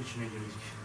İçine girdik.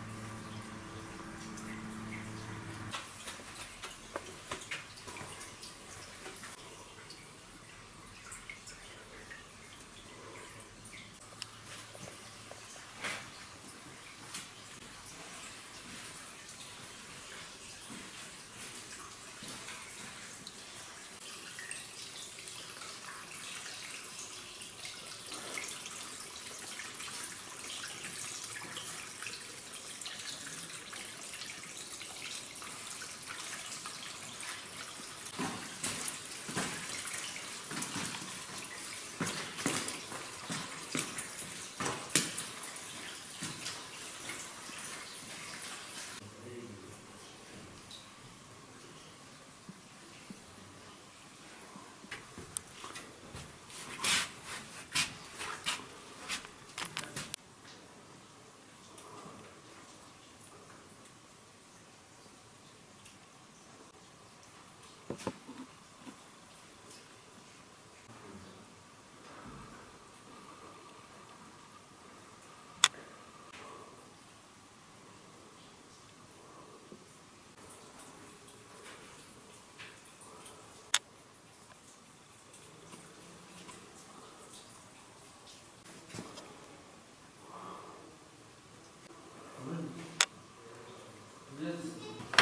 this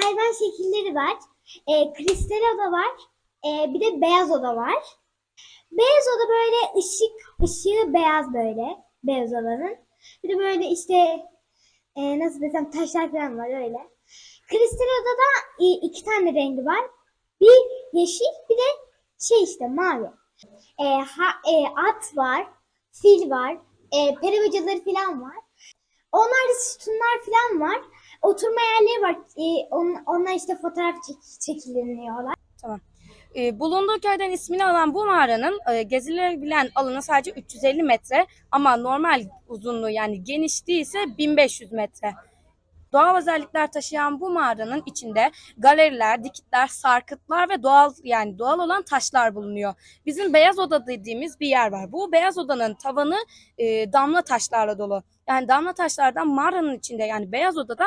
Hayvan şekilleri var. E, kristal oda var. E, bir de beyaz oda var. Beyaz oda böyle ışık, ışığı beyaz böyle. Beyaz odanın. Bir de böyle işte e, nasıl desem taşlar falan var öyle. Kristal odada e, iki tane rengi var. Bir yeşil bir de şey işte mavi. E, ha, e, at var. Fil var. E, peri bacaları falan var. Onlarda sütunlar falan var. Oturma yerleri var. Ee, on, onlar işte fotoğraf çek, çekiliniyorlar. E, bulunduğu köyden ismini alan bu mağaranın e, gezilebilen alanı sadece 350 metre ama normal uzunluğu yani genişliği ise 1500 metre. Doğal özellikler taşıyan bu mağaranın içinde galeriler, dikitler, sarkıtlar ve doğal yani doğal olan taşlar bulunuyor. Bizim beyaz oda dediğimiz bir yer var. Bu beyaz odanın tavanı e, damla taşlarla dolu. Yani damla taşlardan mağaranın içinde yani beyaz odada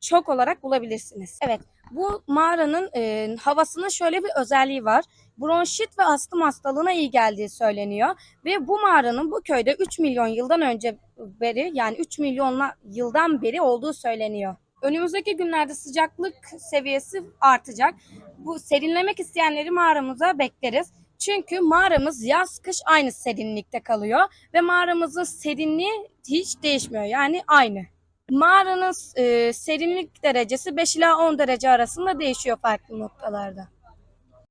çok olarak bulabilirsiniz. Evet, bu mağaranın e, havasının şöyle bir özelliği var. Bronşit ve astım hastalığına iyi geldiği söyleniyor. Ve bu mağaranın bu köyde 3 milyon yıldan önce beri yani 3 milyon yıldan beri olduğu söyleniyor. Önümüzdeki günlerde sıcaklık seviyesi artacak. Bu serinlemek isteyenleri mağaramıza bekleriz. Çünkü mağaramız yaz kış aynı serinlikte kalıyor ve mağaramızın serinliği hiç değişmiyor. Yani aynı. Mağaranın e, serinlik derecesi 5 ila 10 derece arasında değişiyor farklı noktalarda.